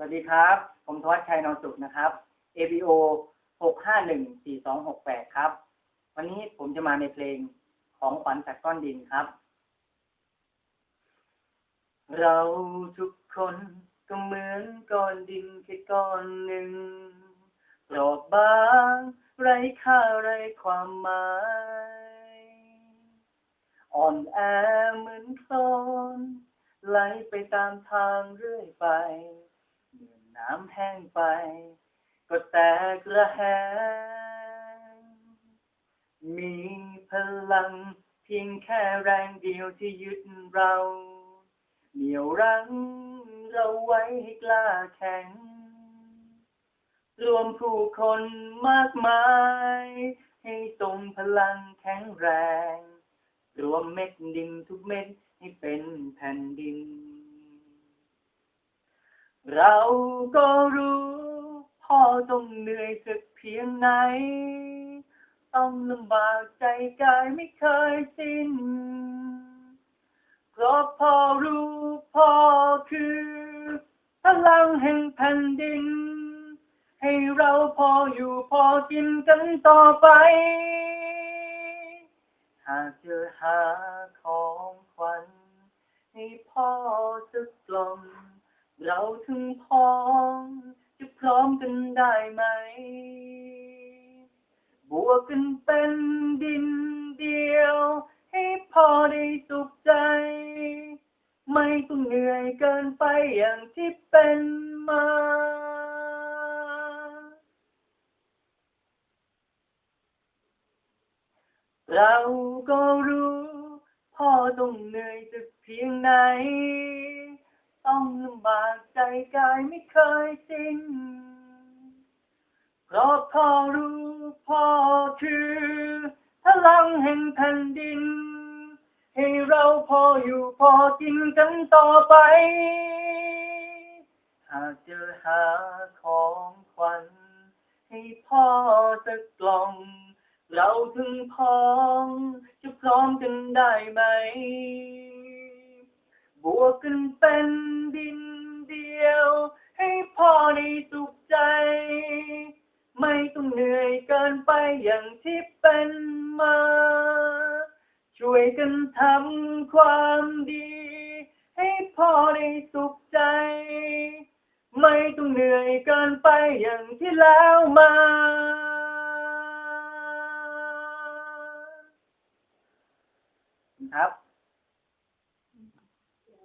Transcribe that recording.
สวัสดีครับ ผมทวัชชัยนนสุขนะครับ ABO หกห้าหนึ่งสี่สองหกแปดครับ วันนี้ผมจะมาในเพลงของขวัญจากก้อนดินครับ เราทุกคนก็เหมือนก้อนดินแค่ก้อนหนึ่งเปราะบางไร้ค่าไร้ความหมาย อ่อนแอเหมือนโคลนไหลไปตามทางเรื่อยไป เมื่อน้ำแห้งไป ก็แตกระแหงมีพลังเพียงแค่แรงเดียวที่ยึดเราเหนี่ยวรั้งเราไว้ให้กล้าแข็ง รวมผู้คนมากมาย ให้ทรงพลังแข็งแรง รวมเม็ดดินทุกเม็ดให้เป็นแผ่นดิน เราก็รู้พ่อต้องเหนื่อยสักเพียงไหน ต้องลำบากใจกายไม่เคยสิ้น เพราะพ่อรู้พ่อคือพลังแห่งแผ่นดิน ให้เราพออยู่พอกินกันต่อไป หากเจอหาของขวัญให้พ่อสักกล่อง เราถึงพ้องจะพร้อมกันได้ไหม บวกกันเป็นดินเดียว ให้พ่อได้สุขใจ ไม่ต้องเหนื่อยเกินไปอย่างที่เป็นมาเราก็รู้ พ่อต้องเหนื่อยสักเพียงไหน ต้องลำบากใจกายไม่เคยสิ้นเพราะพ่อรู้พ่อคือพลังแห่งแผ่นดิน ให้เราพออยู่พอกินกันต่อไป หากเจอหาของขวัญ ให้พ่อสักกล่อง เราถึงพ้องจะพร้อมกันได้ไหม บวกกันเป็นดินเดียว ให้พ่อได้สุขใจ ไม่ต้องเหนื่อยเกินไปอย่างที่เป็นมา ช่วยกันทำความดี ให้พ่อได้สุขใจ ไม่ต้องเหนื่อยเกินไปอย่างที่แล้วมาครับ